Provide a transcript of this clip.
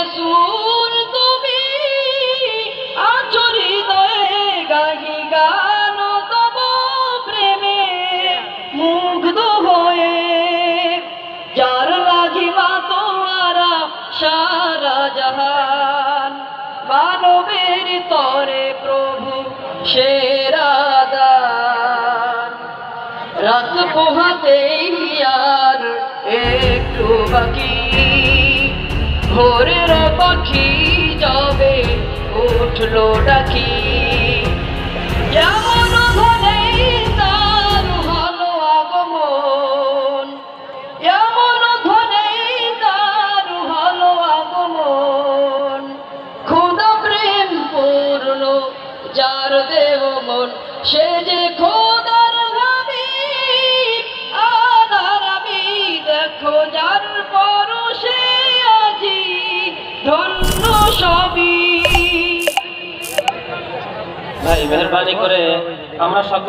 রাসূল তুমি আছো হৃদয়ে গাহি গান তব প্রেমে মুগ্ধ হয়ে। যার লাগিবা তোমারা সারা তরে প্রভু রাত পোহাতেই একটু বাকি। ভোরের পাখি যাবে, উঠল ডাকি। তার তার খুদা প্রেম পূর্ণ, যার দেহ মন, সে যে খোদার সবই। ভাই মেহরবানি করে আমরা সকল